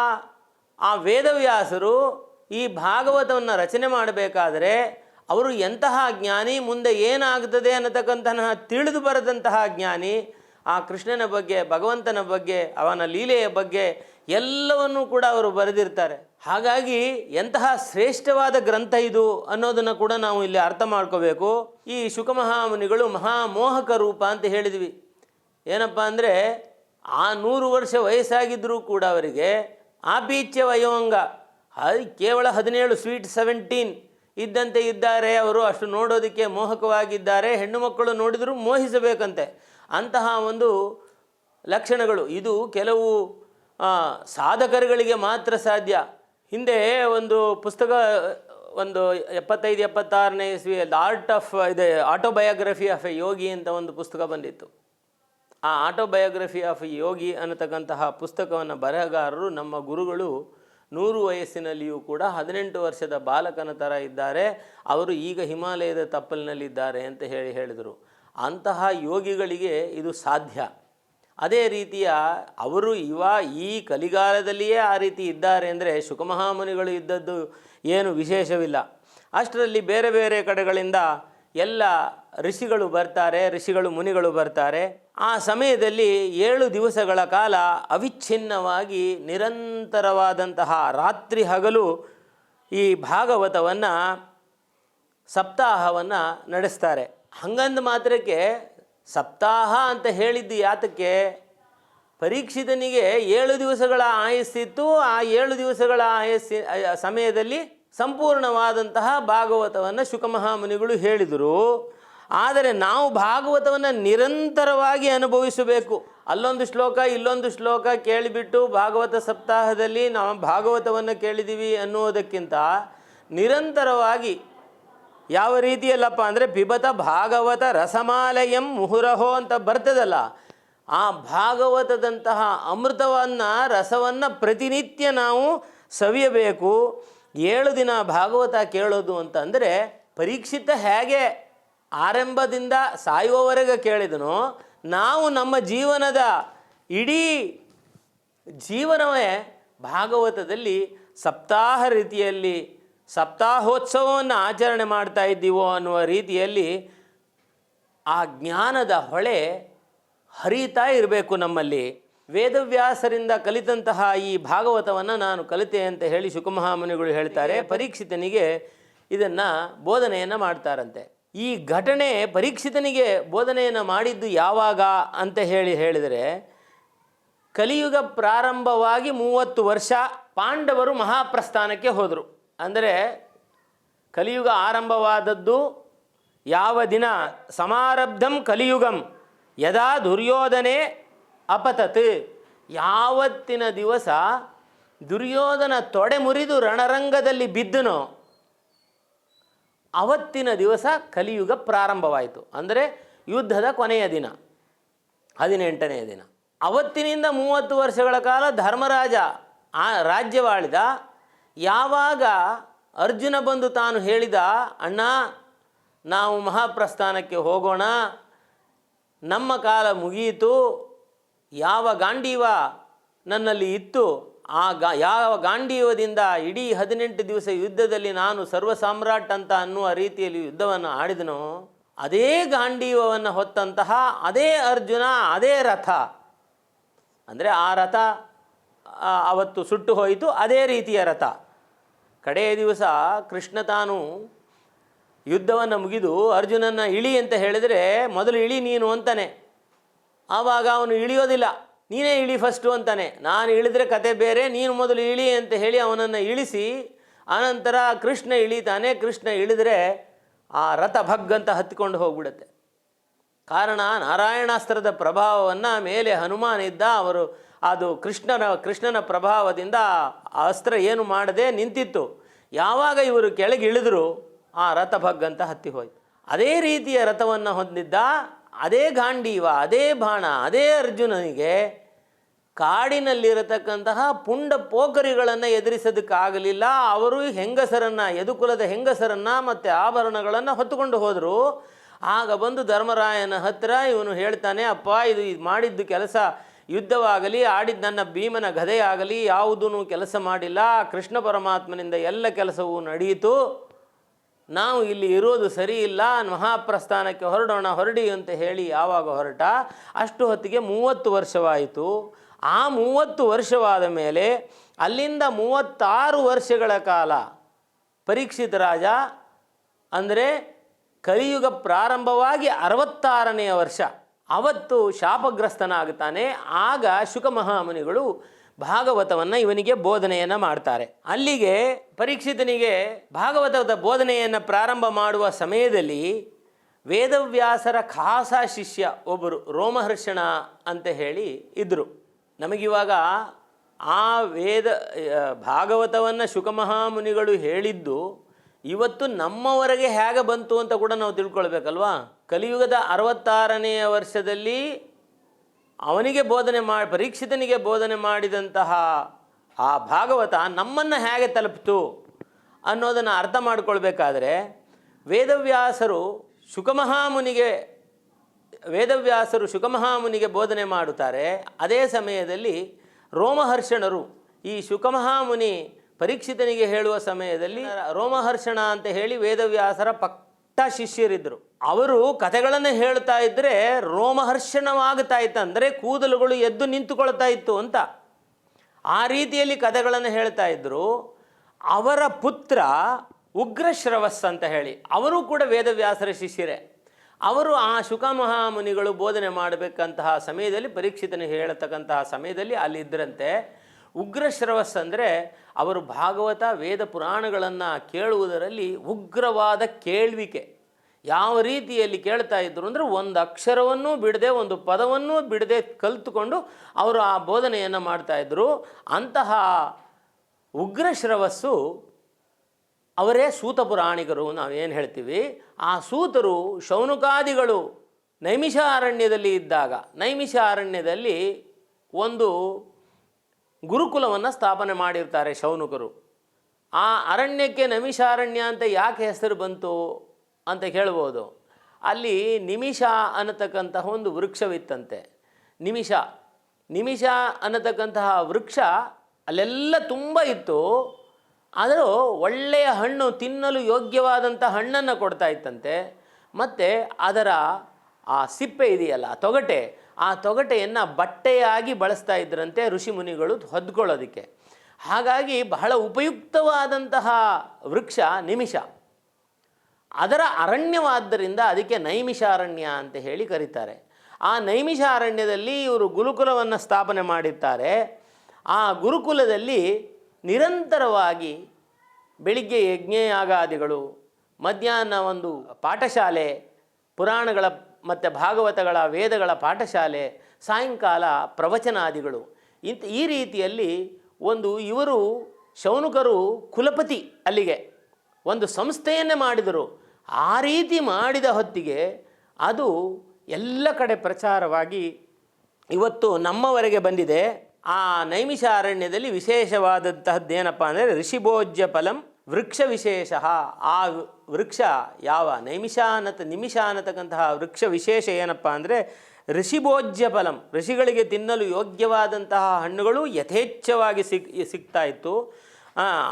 ಆ ವೇದವ್ಯಾಸರು ಈ ಭಾಗವತವನ್ನು ರಚನೆ ಮಾಡಬೇಕಾದರೆ ಅವರು ಎಂತಹ ಜ್ಞಾನಿ, ಮುಂದೆ ಏನಾಗ್ತದೆ ಅನ್ನತಕ್ಕಂತಹ ತಿಳಿದು ಬರದಂತಹ ಜ್ಞಾನಿ, ಆ ಕೃಷ್ಣನ ಬಗ್ಗೆ, ಭಗವಂತನ ಬಗ್ಗೆ, ಅವನ ಲೀಲೆಯ ಬಗ್ಗೆ ಎಲ್ಲವನ್ನೂ ಕೂಡ ಅವರು ಬರೆದಿರ್ತಾರೆ. ಹಾಗಾಗಿ ಎಂತಹ ಶ್ರೇಷ್ಠವಾದ ಗ್ರಂಥ ಇದು ಅನ್ನೋದನ್ನು ಕೂಡ ನಾವು ಇಲ್ಲಿ ಅರ್ಥ ಮಾಡ್ಕೋಬೇಕು. ಈ ಶುಕಮಹಾಮುನಿಗಳು ಮಹಾಮೋಹಕ ರೂಪ ಅಂತ ಹೇಳಿದ್ವಿ. ಏನಪ್ಪ ಅಂದರೆ ಆ ನೂರು ವರ್ಷ ವಯಸ್ಸಾಗಿದ್ದರೂ ಕೂಡ ಅವರಿಗೆ ಆಪೀಚ್ಯ ವಯೋಂಗ ಅದು ಕೇವಲ ಹದಿನೇಳು, ಸ್ವೀಟ್ ಸೆವೆಂಟೀನ್ ಇದ್ದಂತೆ ಇದ್ದಾರೆ. ಅವರು ಅಷ್ಟು ನೋಡೋದಕ್ಕೆ ಮೋಹಕವಾಗಿದ್ದಾರೆ. ಹೆಣ್ಣು ಮಕ್ಕಳು ನೋಡಿದರೂ ಮೋಹಿಸಬೇಕಂತೆ. ಅಂತಹ ಒಂದು ಲಕ್ಷಣಗಳು. ಇದು ಕೆಲವು ಸಾಧಕರುಗಳಿಗೆ ಮಾತ್ರ ಸಾಧ್ಯ. ಹಿಂದೆ ಒಂದು ಪುಸ್ತಕ, ಒಂದು ಎಪ್ಪತ್ತೈದು, ಎಪ್ಪತ್ತಾರನೇ ಇಸ್ವಿ ಆರ್ಟ್ ಆಫ್ ಇದೆ ಆಟೋಬಯೋಗ್ರಫಿ ಆಫ್ ಎ ಯೋಗಿ ಅಂತ ಒಂದು ಪುಸ್ತಕ ಬಂದಿತ್ತು. ಆ ಆಟೋಬಯೋಗ್ರಫಿ ಆಫ್ ಯೋಗಿ ಅನ್ನತಕ್ಕಂತಹ ಪುಸ್ತಕವನ್ನು ಬರಹಗಾರರು, ನಮ್ಮ ಗುರುಗಳು ನೂರು ವಯಸ್ಸಿನಲ್ಲಿಯೂ ಕೂಡ ಹದಿನೆಂಟು ವರ್ಷದ ಬಾಲಕನ ಥರ ಇದ್ದಾರೆ. ಅವರು ಈಗ ಹಿಮಾಲಯದ ತಪ್ಪಲಿನಲ್ಲಿದ್ದಾರೆ ಅಂತ ಹೇಳಿ ಹೇಳಿದರು. ಅಂತಹ ಯೋಗಿಗಳಿಗೆ ಇದು ಸಾಧ್ಯ. ಅದೇ ರೀತಿಯ ಅವರು ಇವ ಈ ಕಲಿಗಾಲದಲ್ಲಿಯೇ ಆ ರೀತಿ ಇದ್ದಾರೆ ಅಂದರೆ ಶುಕಮಹಾಮುನಿಗಳು ಇದ್ದದ್ದು ಏನು ವಿಶೇಷವಿಲ್ಲ. ಅಷ್ಟರಲ್ಲಿ ಬೇರೆ ಬೇರೆ ಕಡೆಗಳಿಂದ ಎಲ್ಲ ಋಷಿಗಳು ಬರ್ತಾರೆ, ಋಷಿಗಳು ಮುನಿಗಳು ಬರ್ತಾರೆ. ಆ ಸಮಯದಲ್ಲಿ ಏಳು ದಿವಸಗಳ ಕಾಲ ಅವಿಚ್ಛಿನ್ನವಾಗಿ ನಿರಂತರವಾದಂತಹ ರಾತ್ರಿ ಹಗಲು ಈ ಭಾಗವತವನ್ನು ಸಪ್ತಾಹವನ್ನು ನಡೆಸ್ತಾರೆ. ಹಂಗಂದ ಮಾತ್ರಕ್ಕೆ ಸಪ್ತಾಹ ಅಂತ ಹೇಳಿದ್ದು ಯಾತಕ್ಕೆ ಪರೀಕ್ಷಿತನಿಗೆ ಏಳು ದಿವಸಗಳ ಆಯಸ್ಸಿತ್ತು ಆ ಏಳು ದಿವಸಗಳ ಆಯಸ್ಸಿ ಸಮಯದಲ್ಲಿ ಸಂಪೂರ್ಣವಾದಂತಹ ಭಾಗವತವನ್ನು ಶುಕಮಹಾಮುನಿಗಳು ಹೇಳಿದರು. ಆದರೆ ನಾವು ಭಾಗವತವನ್ನು ನಿರಂತರವಾಗಿ ಅನುಭವಿಸಬೇಕು. ಅಲ್ಲೊಂದು ಶ್ಲೋಕ, ಇಲ್ಲೊಂದು ಶ್ಲೋಕ ಕೇಳಿಬಿಟ್ಟು ಭಾಗವತ ಸಪ್ತಾಹದಲ್ಲಿ ನಾವು ಭಾಗವತವನ್ನು ಕೇಳಿದ್ದೀವಿ ಅನ್ನುವುದಕ್ಕಿಂತ ನಿರಂತರವಾಗಿ ಯಾವ ರೀತಿಯಲ್ಲಪ್ಪ ಅಂದರೆ ಪಿಬತ ಭಾಗವತ ರಸಮಾಲಯಂ ಮುಹುರಹೋ ಅಂತ ಬರ್ತದಲ್ಲ, ಆ ಭಾಗವತದಂತಹ ಅಮೃತವನ್ನು, ರಸವನ್ನು ಪ್ರತಿನಿತ್ಯ ನಾವು ಸವಿಯಬೇಕು. ಏಳು ದಿನ ಭಾಗವತ ಕೇಳೋದು ಅಂತಂದರೆ ಪರೀಕ್ಷಿತ ಹೇಗೆ ಆರಂಭದಿಂದ ಸಾಯುವವರೆಗೆ ಕೇಳಿದನು, ನಾವು ನಮ್ಮ ಜೀವನದ ಇಡೀ ಜೀವನವೇ ಭಾಗವತದಲ್ಲಿ ಸಪ್ತಾಹ ರೀತಿಯಲ್ಲಿ ಸಪ್ತಾಹೋತ್ಸವವನ್ನು ಆಚರಣೆ ಮಾಡ್ತಾ ಇದ್ದೀವೋ ಅನ್ನುವ ರೀತಿಯಲ್ಲಿ ಆ ಜ್ಞಾನದ ಹೊಳೆ ಹರಿತಾ ಇರಬೇಕು ನಮ್ಮಲ್ಲಿ. ವೇದವ್ಯಾಸರಿಂದ ಕಲಿತಂತಹ ಈ ಭಾಗವತವನ್ನು ನಾನು ಕಲಿತೆ ಅಂತ ಹೇಳಿ ಶುಕಮಹಾಮುನಿಗಳು ಹೇಳ್ತಾರೆ. ಪರೀಕ್ಷಿತನಿಗೆ ಇದನ್ನು ಬೋಧನೆಯನ್ನು ಮಾಡ್ತಾರಂತೆ. ಈ ಘಟನೆ ಪರೀಕ್ಷಿತನಿಗೆ ಬೋಧನೆಯನ್ನು ಮಾಡಿದ್ದು ಯಾವಾಗ ಅಂತ ಹೇಳಿ ಹೇಳಿದರೆ, ಕಲಿಯುಗ ಪ್ರಾರಂಭವಾಗಿ ಮೂವತ್ತು ವರ್ಷ ಪಾಂಡವರು ಮಹಾಪ್ರಸ್ಥಾನಕ್ಕೆ ಹೋದರು. ಅಂದರೆ ಕಲಿಯುಗ ಆರಂಭವಾದದ್ದು ಯಾವ ದಿನ? ಸಮಾರಬ್ಧಂ ಕಲಿಯುಗಂ ಯದಾ ದುರ್ಯೋಧನೆ ಅಪತತ್. ಯಾವತ್ತಿನ ದಿವಸ ದುರ್ಯೋಧನ ತೊಡೆ ಮುರಿದು ರಣರಂಗದಲ್ಲಿ ಬಿದ್ದನೋ, ಅವತ್ತಿನ ದಿವಸ ಕಲಿಯುಗ ಪ್ರಾರಂಭವಾಯಿತು. ಅಂದರೆ ಯುದ್ಧದ ಕೊನೆಯ ದಿನ, ಹದಿನೆಂಟನೆಯ ದಿನ. ಅವತ್ತಿನಿಂದ ಮೂವತ್ತು ವರ್ಷಗಳ ಕಾಲ ಧರ್ಮರಾಜ ಆ ರಾಜ್ಯವಾಳಿದ ಯಾವಾಗ ಅರ್ಜುನ ಬಂದು ತಾನು ಹೇಳಿದ, ಅಣ್ಣ, ನಾವು ಮಹಾಪ್ರಸ್ಥಾನಕ್ಕೆ ಹೋಗೋಣ, ನಮ್ಮ ಕಾಲ ಮುಗಿಯಿತು, ಯಾವ ಗಾಂಡೀವ ನನ್ನಲ್ಲಿ ಇತ್ತು, ಆ ಗಾ, ಯಾವ ಗಾಂಡೀವದಿಂದ ಇಡೀ ಹದಿನೆಂಟು ದಿವಸ ಯುದ್ಧದಲ್ಲಿ ನಾನು ಸರ್ವ ಸಾಮ್ರಾಟ್ ಅಂತ ಅನ್ನುವ ರೀತಿಯಲ್ಲಿ ಯುದ್ಧವನ್ನು ಆಡಿದನು, ಅದೇ ಗಾಂಡೀವವನ್ನು ಹೊತ್ತಂತಹ ಅದೇ ಅರ್ಜುನ, ಅದೇ ರಥ. ಅಂದರೆ ಆ ರಥ ಅವತ್ತು ಸುಟ್ಟು ಹೋಯಿತು. ಅದೇ ರೀತಿಯ ರಥ. ಕಡೆಯ ದಿವಸ ಕೃಷ್ಣ ತಾನು ಯುದ್ಧವನ್ನು ಮುಗಿದು ಅರ್ಜುನನ ಇಳಿ ಅಂತ ಹೇಳಿದರೆ ಮೊದಲು ಇಳಿ ನೀನು ಅಂತಾನೆ. ಆವಾಗ ಅವನು ಇಳಿಯೋದಿಲ್ಲ. ನೀನೇ ಇಳಿ ಫಸ್ಟು ಅಂತಾನೆ. ನಾನು ಇಳಿದ್ರೆ ಕತೆ ಬೇರೆ, ನೀನು ಮೊದಲು ಇಳಿ ಅಂತ ಹೇಳಿ ಅವನನ್ನು ಇಳಿಸಿ, ಆನಂತರ ಕೃಷ್ಣ ಇಳಿತಾನೆ. ಕೃಷ್ಣ ಇಳಿದ್ರೆ ಆ ರಥ ಭಗ್ ಅಂತ ಹತ್ತಿಕೊಂಡು ಹೋಗ್ಬಿಡುತ್ತೆ. ಕಾರಣ ನಾರಾಯಣಾಸ್ತ್ರದ ಪ್ರಭಾವವನ್ನು ಮೇಲೆ ಹನುಮಾನ ಇದ್ದ ಅವರು ಅದು ಕೃಷ್ಣನ ಕೃಷ್ಣನ ಪ್ರಭಾವದಿಂದ ಅಸ್ತ್ರ ಏನು ಮಾಡದೆ ನಿಂತಿತ್ತು. ಯಾವಾಗ ಇವರು ಕೆಳಗೆ ಇಳಿದ್ರು, ಆ ರಥ ಭಗ್ ಅಂತ ಹತ್ತಿ ಹೋಯ್ತು. ಅದೇ ರೀತಿಯ ರಥವನ್ನು ಹೊಂದಿದ್ದ ಅದೇ ಗಾಂಡೀವ, ಅದೇ ಬಾಣ, ಅದೇ ಅರ್ಜುನನಿಗೆ ಕಾಡಿನಲ್ಲಿರತಕ್ಕಂತಹ ಪುಂಡ ಪೋಖರಿಗಳನ್ನು ಎದುರಿಸೋದಕ್ಕಾಗಲಿಲ್ಲ. ಅವರು ಹೆಂಗಸರನ್ನು, ಯದುಕುಲದ ಹೆಂಗಸರನ್ನು ಮತ್ತು ಆಭರಣಗಳನ್ನು ಹೊತ್ತುಕೊಂಡು ಹೋದರು. ಆಗ ಬಂದು ಧರ್ಮರಾಯನ ಹತ್ತಿರ ಇವನು ಹೇಳ್ತಾನೆ, ಅಪ್ಪ, ಇದು ಇದು ಮಾಡಿದ್ದು ಕೆಲಸ ಯುದ್ಧವಾಗಲಿ, ಆಡಿದ ನನ್ನ ಭೀಮನ ಗದೆಯಾಗಲಿ ಯಾವುದೂ ಕೆಲಸ ಮಾಡಿಲ್ಲ. ಕೃಷ್ಣ ಪರಮಾತ್ಮನಿಂದ ಎಲ್ಲ ಕೆಲಸವೂ ನಡೆಯಿತು ನಾವು ಇಲ್ಲಿ ಇರೋದು ಸರಿ ಇಲ್ಲ. ಮಹಾಪ್ರಸ್ಥಾನಕ್ಕೆ ಹೊರಡೋಣ, ಹೊರಡಿ ಅಂತ ಹೇಳಿ ಯಾವಾಗ ಹೊರಟ? ಅಷ್ಟು ಹೊತ್ತಿಗೆ ಮೂವತ್ತು ವರ್ಷವಾಯಿತು. ಆ ಮೂವತ್ತು ವರ್ಷವಾದ ಮೇಲೆ ಅಲ್ಲಿಂದ ಮೂವತ್ತಾರು ವರ್ಷಗಳ ಕಾಲ ಪರೀಕ್ಷಿತ ರಾಜ, ಅಂದರೆ ಕಲಿಯುಗ ಪ್ರಾರಂಭವಾಗಿ ಅರವತ್ತಾರನೆಯ ವರ್ಷ. ಅವತ್ತು ಶಾಪಗ್ರಸ್ತನಾಗುತ್ತಾನೆ. ಆಗ ಶುಕ ಮಹಾಮುನಿಗಳು ಭಾಗವತವನ್ನು ಇವನಿಗೆ ಬೋಧನೆಯನ್ನು ಮಾಡ್ತಾರೆ. ಅಲ್ಲಿಗೆ ಪರೀಕ್ಷಿತನಿಗೆ ಭಾಗವತದ ಬೋಧನೆಯನ್ನು ಪ್ರಾರಂಭ ಮಾಡುವ ಸಮಯದಲ್ಲಿ ವೇದವ್ಯಾಸರ ಖಾಸ ಶಿಷ್ಯ ಒಬ್ಬರು ರೋಮಹರ್ಷಣ ಅಂತ ಹೇಳಿ ಇದ್ದರು ನಮಗಿವಾಗ ಆ ವೇದ, ಭಾಗವತವನ್ನು ಶುಕಮಹಾಮುನಿಗಳು ಹೇಳಿದ್ದು ಇವತ್ತು ನಮ್ಮವರೆಗೆ ಹೇಗೆ ಬಂತು ಅಂತ ಕೂಡ ನಾವು ತಿಳ್ಕೊಳ್ಬೇಕಲ್ವಾ? ಕಲಿಯುಗದ ಅರವತ್ತಾರನೆಯ ವರ್ಷದಲ್ಲಿ ಅವನಿಗೆ ಬೋಧನೆ ಮಾಡಿ ಪರೀಕ್ಷಿತನಿಗೆ ಬೋಧನೆ ಮಾಡಿದಂತಹ ಆ ಭಾಗವತ ನಮ್ಮನ್ನು ಹೇಗೆ ತಲುಪಿತು ಅನ್ನೋದನ್ನು ಅರ್ಥ ಮಾಡಿಕೊಳ್ಬೇಕಾದ್ರೆ ವೇದವ್ಯಾಸರು ಶುಕಮಹಾಮುನಿಗೆ ವೇದವ್ಯಾಸರು ಶುಕಮಹಾಮುನಿಗೆ ಬೋಧನೆ ಮಾಡುತ್ತಾರೆ. ಅದೇ ಸಮಯದಲ್ಲಿ ರೋಮಹರ್ಷಣರು ಈ ಶುಕಮಹಾಮುನಿ ಪರೀಕ್ಷಿತನಿಗೆ ಹೇಳುವ ಸಮಯದಲ್ಲಿ ರೋಮಹರ್ಷಣ ಅಂತ ಹೇಳಿ ವೇದವ್ಯಾಸರ ಪಕ್ಕ ಶಿಷ್ಯರಿದ್ದರು. ಅವರು ಕಥೆಗಳನ್ನು ಹೇಳ್ತಾ ಇದ್ದರೆ ರೋಮಹರ್ಷಣವಾಗ್ತಾ ಇತ್ತು ಅಂದರೆ ಕೂದಲುಗಳು ಎದ್ದು ನಿಂತುಕೊಳ್ತಾ ಇತ್ತು ಅಂತ. ಆ ರೀತಿಯಲ್ಲಿ ಕಥೆಗಳನ್ನು ಹೇಳ್ತಾ ಇದ್ದರು ಅವರ ಪುತ್ರ ಉಗ್ರಶ್ರವಸ್ ಅಂತ ಹೇಳಿ ಅವರು ಕೂಡ ವೇದವ್ಯಾಸರ ಶಿಷ್ಯರೇ. ಅವರು ಆ ಶುಕಮಹಾಮುನಿಗಳು ಬೋಧನೆ ಮಾಡಬೇಕಂತಹ ಸಮಯದಲ್ಲಿ ಪರೀಕ್ಷಿತನಿಗೆ ಹೇಳತಕ್ಕಂತಹ ಸಮಯದಲ್ಲಿ ಅಲ್ಲಿದ್ದರಂತೆ ಉಗ್ರಶ್ರವಸ್ ಅಂದರೆ ಅವರು ಭಾಗವತ ವೇದ ಪುರಾಣಗಳನ್ನು ಕೇಳುವುದರಲ್ಲಿ ಉಗ್ರವಾದ ಕೇಳುವಿಕೆ. ಯಾವ ರೀತಿಯಲ್ಲಿ ಕೇಳ್ತಾ ಇದ್ದರು ಅಂದರೆ ಒಂದು ಅಕ್ಷರವನ್ನೂ ಬಿಡದೆ, ಒಂದು ಪದವನ್ನೂ ಬಿಡದೆ ಕಲಿತುಕೊಂಡು ಅವರು ಆ ಬೋಧನೆಯನ್ನು ಮಾಡ್ತಾ ಇದ್ರು. ಅಂತಹ ಉಗ್ರಶ್ರವಸ್ಸು ಅವರೇ ಸೂತ ಪುರಾಣಿಕರು ನಾವೇನು ಹೇಳ್ತೀವಿ? ಆ ಸೂತರು ಶೌನಕಾದಿಗಳು ನೈಮಿಷಾರಣ್ಯದಲ್ಲಿ ಇದ್ದಾಗ ನೈಮಿಷ ಅರಣ್ಯದಲ್ಲಿ ಒಂದು ಗುರುಕುಲವನ್ನು ಸ್ಥಾಪನೆ ಮಾಡಿರ್ತಾರೆ ಶೌನಕರು. ಆ ಅರಣ್ಯಕ್ಕೆ ನಮಿಷಾರಣ್ಯ ಅಂತ ಯಾಕೆ ಹೆಸರು ಬಂತು ಅಂತ ಕೇಳ್ಬೋದು ಅಲ್ಲಿ ನಿಮಿಷ ಅನ್ನತಕ್ಕಂತಹ ಒಂದು ವೃಕ್ಷವಿತ್ತಂತೆ. ನಿಮಿಷ ನಿಮಿಷ ಅನ್ನತಕ್ಕಂತಹ ವೃಕ್ಷ ಅಲ್ಲೆಲ್ಲ ತುಂಬ ಇತ್ತು. ಆದರೂ ಒಳ್ಳೆಯ ಹಣ್ಣು, ತಿನ್ನಲು ಯೋಗ್ಯವಾದಂಥ ಹಣ್ಣನ್ನು ಕೊಡ್ತಾ ಇತ್ತಂತೆ. ಮತ್ತು ಅದರ ಆ ಸಿಪ್ಪೆ ಇದೆಯಲ್ಲ, ತೊಗಟೆ ಆ ತೊಗಟೆಯನ್ನು ಬಟ್ಟೆಯಾಗಿ ಬಳಸ್ತಾ ಇದ್ರಂತೆ ಋಷಿಮುನಿಗಳು ಹೊದ್ಕೊಳ್ಳೋದಕ್ಕೆ. ಹಾಗಾಗಿ ಬಹಳ ಉಪಯುಕ್ತವಾದಂತಹ ವೃಕ್ಷ ನಿಮಿಷ. ಅದರ ಅರಣ್ಯವಾದ್ದರಿಂದ ಅದಕ್ಕೆ ನೈಮಿಷಾರಣ್ಯ ಅಂತ ಹೇಳಿ ಕರೀತಾರೆ. ಆ ನೈಮಿಷಾರಣ್ಯದಲ್ಲಿ ಇವರು ಗುರುಕುಲವನ್ನು ಸ್ಥಾಪನೆ ಮಾಡಿರ್ತಾರೆ. ಆ ಗುರುಕುಲದಲ್ಲಿ ನಿರಂತರವಾಗಿ ಬೆಳಿಗ್ಗೆ ಯಜ್ಞಯಾಗಾದಿಗಳು, ಮಧ್ಯಾಹ್ನ ಒಂದು ಪಾಠಶಾಲೆ, ಪುರಾಣಗಳ ಮತ್ತು ಭಾಗವತಗಳ ವೇದಗಳ ಪಾಠಶಾಲೆ, ಸಾಯಂಕಾಲ ಪ್ರವಚನಾದಿಗಳು. ಇಂಥ ಈ ರೀತಿಯಲ್ಲಿ ಒಂದು ಇವರು ಶೌನಕರು ಕುಲಪತಿ ಅಲ್ಲಿಗೆ. ಒಂದು ಸಂಸ್ಥೆಯನ್ನೇ ಮಾಡಿದರು. ಆ ರೀತಿ ಮಾಡಿದ ಹೊತ್ತಿಗೆ ಅದು ಎಲ್ಲ ಕಡೆ ಪ್ರಚಾರವಾಗಿ ಇವತ್ತು ನಮ್ಮವರೆಗೆ ಬಂದಿದೆ. ಆ ನೈಮಿಷಾರಣ್ಯದಲ್ಲಿ ವಿಶೇಷವಾದಂತಹದ್ದೇನಪ್ಪ ಅಂದರೆ ಋಷಿಭೋಜ್ಯ ಫಲಂ ವೃಕ್ಷ ವಿಶೇಷ ಆ ವೃಕ್ಷ ಯಾವ? ನೈಮಿಷಾನತ ನಿಮಿಷ ಅನ್ನತಕ್ಕಂತಹ ವೃಕ್ಷ ವಿಶೇಷ ಏನಪ್ಪ ಅಂದರೆ ಋಷಿಭೋಜ್ಯ ಫಲಂ ಋಷಿಗಳಿಗೆ ತಿನ್ನಲು ಯೋಗ್ಯವಾದಂತಹ ಹಣ್ಣುಗಳು ಯಥೇಚ್ಛವಾಗಿ ಸಿಗ್ ಸಿಗ್ತಾ ಇತ್ತು.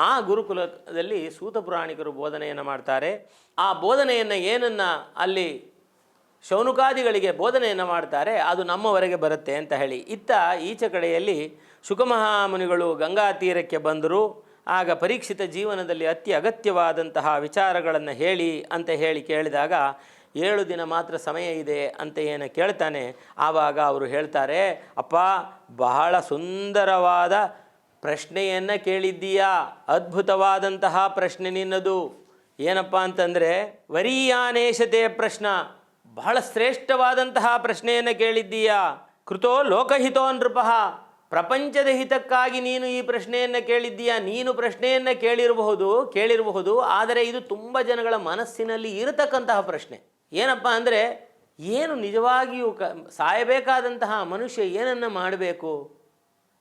ಆ ಗುರುಕುಲದಲ್ಲಿ ಸೂತ ಪುರಾಣಿಕರು ಬೋಧನೆಯನ್ನು ಮಾಡ್ತಾರೆ. ಆ ಬೋಧನೆಯನ್ನು ಏನನ್ನು ಅಲ್ಲಿ ಶೌನುಕಾದಿಗಳಿಗೆ ಬೋಧನೆಯನ್ನು ಮಾಡ್ತಾರೆ, ಅದು ನಮ್ಮವರೆಗೆ ಬರುತ್ತೆ ಅಂತ ಹೇಳಿ. ಇತ್ತ ಈಚೆ ಕಡೆಯಲ್ಲಿ ಶುಕಮಹಾಮುನಿಗಳು ಗಂಗಾ ತೀರಕ್ಕೆ ಬಂದರು. ಆಗ ಪರೀಕ್ಷಿತ ಜೀವನದಲ್ಲಿ ಅತಿ ಅಗತ್ಯವಾದಂತಹ ವಿಚಾರಗಳನ್ನು ಹೇಳಿ ಅಂತ ಹೇಳಿ ಕೇಳಿದಾಗ, ಏಳು ದಿನ ಮಾತ್ರ ಸಮಯ ಇದೆ ಅಂತ ಏನು ಕೇಳ್ತಾನೆ. ಆವಾಗ ಅವರು ಹೇಳ್ತಾರೆ, ಅಪ್ಪ, ಬಹಳ ಸುಂದರವಾದ ಪ್ರಶ್ನೆಯನ್ನು ಕೇಳಿದ್ದೀಯಾ? ಅದ್ಭುತವಾದಂತಹ ಪ್ರಶ್ನೆ ನಿನ್ನದು. ಏನಪ್ಪ ಅಂತಂದರೆ ವರೀಯಾನೇಶತೆಯ ಪ್ರಶ್ನ. ಬಹಳ ಶ್ರೇಷ್ಠವಾದಂತಹ ಪ್ರಶ್ನೆಯನ್ನು ಕೇಳಿದ್ದೀಯಾ? ಕೃತೋ ಲೋಕಹಿತೋ ನೃಪಃ ಪ್ರಪಂಚದ ಹಿತಕ್ಕಾಗಿ ನೀನು ಈ ಪ್ರಶ್ನೆಯನ್ನು ಕೇಳಿದ್ದೀಯಾ? ನೀನು ಪ್ರಶ್ನೆಯನ್ನು ಕೇಳಿರಬಹುದು ಕೇಳಿರಬಹುದು, ಆದರೆ ಇದು ತುಂಬ ಜನಗಳ ಮನಸ್ಸಿನಲ್ಲಿ ಇರತಕ್ಕಂತಹ ಪ್ರಶ್ನೆ. ಏನಪ್ಪ ಅಂದರೆ, ಏನು ನಿಜವಾಗಿಯೂ ಕ, ಸಾಯಬೇಕಾದಂತಹ ಮನುಷ್ಯ ಏನನ್ನು ಮಾಡಬೇಕು?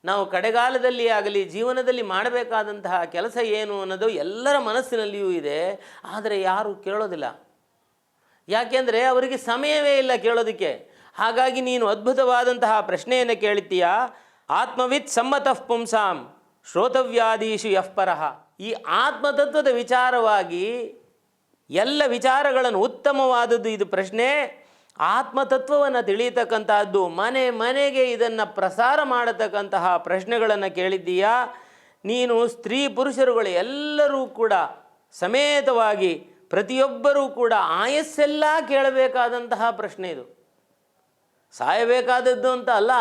ನಾವು ಕಡೆಗಾಲದಲ್ಲಿ ಆಗಲಿ, ಜೀವನದಲ್ಲಿ ಮಾಡಬೇಕಾದಂತಹ ಕೆಲಸ ಏನು ಅನ್ನೋದು ಎಲ್ಲರ ಮನಸ್ಸಿನಲ್ಲಿಯೂ ಇದೆ, ಆದರೆ ಯಾರೂ ಕೇಳೋದಿಲ್ಲ. ಯಾಕೆಂದರೆ ಅವರಿಗೆ ಸಮಯವೇ ಇಲ್ಲ ಕೇಳೋದಕ್ಕೆ. ಹಾಗಾಗಿ ನೀನು ಅದ್ಭುತವಾದಂತಹ ಪ್ರಶ್ನೆಯನ್ನು ಕೇಳುತ್ತೀಯಾ ಆತ್ಮವಿತ್ ಸಮ್ಮತಃ ಪುಂಸಾಂ ಶ್ರೋತವ್ಯಾದೀಶು ಯಃ ಪರಃ. ಈ ಆತ್ಮತತ್ವದ ವಿಚಾರವಾಗಿ ಎಲ್ಲ ವಿಚಾರಗಳನ್ನು ಉತ್ತಮವಾದದ್ದು ಇದು ಪ್ರಶ್ನೆ. ಆತ್ಮತತ್ವವನ್ನು ತಿಳಿಯತಕ್ಕಂತಹದ್ದು, ಮನೆ ಮನೆಗೆ ಇದನ್ನು ಪ್ರಸಾರ ಮಾಡತಕ್ಕಂತಹ ಪ್ರಶ್ನೆಗಳನ್ನು ಕೇಳಿದ್ದೀಯಾ. ನೀನು ಸ್ತ್ರೀ ಪುರುಷರುಗಳು ಎಲ್ಲರೂ ಕೂಡ ಸಮೇತವಾಗಿ ಪ್ರತಿಯೊಬ್ಬರೂ ಕೂಡ ಆಯಸ್ಸೆಲ್ಲ ಕೇಳಬೇಕಾದಂತಹ ಪ್ರಶ್ನೆ ಇದು. ಸಾಯಬೇಕಾದದ್ದು ಅಂತ ಅಲ್ಲ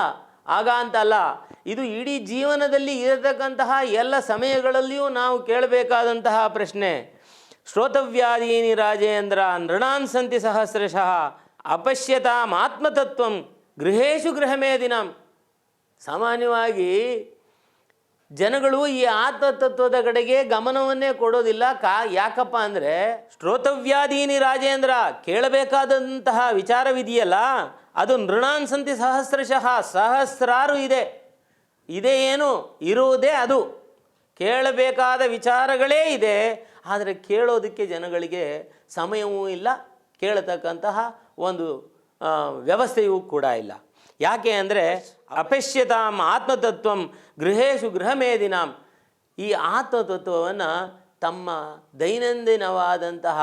ಆಗ ಅಂತಲ್ಲ ಇದು ಇಡೀ ಜೀವನದಲ್ಲಿ ಇರತಕ್ಕಂತಹ ಎಲ್ಲ ಸಮಯಗಳಲ್ಲಿಯೂ ನಾವು ಕೇಳಬೇಕಾದಂತಹ ಪ್ರಶ್ನೆ. ಶ್ರೋತವ್ಯಾಧೀನಿ ರಾಜೇಂದ್ರ ನೃಣಾನ್ ಸಂತಿ ಸಹಸ್ರಶಃ ಅಪಶ್ಯತಾಂ ಆತ್ಮತತ್ವಂ ಗೃಹೇಶು ಗೃಹಮೇ ದಿನಂ. ಸಾಮಾನ್ಯವಾಗಿ ಜನಗಳು ಈ ಆತ್ಮತತ್ವದ ಕಡೆಗೆ ಗಮನವನ್ನೇ ಕೊಡೋದಿಲ್ಲ. ಕಾ, ಯಾಕಪ್ಪ ಅಂದರೆ ಶ್ರೋತವ್ಯಾಧೀನಿ ರಾಜೇಂದ್ರ ಕೇಳಬೇಕಾದಂತಹ ವಿಚಾರವಿದೆಯಲ್ಲ ಅದು ನೃಣಾನ್ ಸಂತಿ ಸಹಸ್ರಶಃ, ಸಹಸ್ರಾರು ಇದೆ. ಇದೆ ಏನು? ಇರುವುದೇ ಅದು. ಕೇಳಬೇಕಾದ ವಿಚಾರಗಳೇ ಇದೆ. ಆದರೆ ಕೇಳೋದಕ್ಕೆ ಜನಗಳಿಗೆ ಸಮಯವೂ ಇಲ್ಲ. ಕೇಳತಕ್ಕಂತಹ ಒಂದು ವ್ಯವಸ್ಥೆಯೂ ಕೂಡ ಇಲ್ಲ. ಯಾಕೆ ಅಂದರೆ ಅಪಶ್ಯತಾಂ ಆತ್ಮತತ್ವಂ ಗೃಹೇಶು ಗೃಹಮೇದಿನಾಂ ಈ ಆತ್ಮತತ್ವವನ್ನು ತಮ್ಮ ದೈನಂದಿನವಾದಂತಹ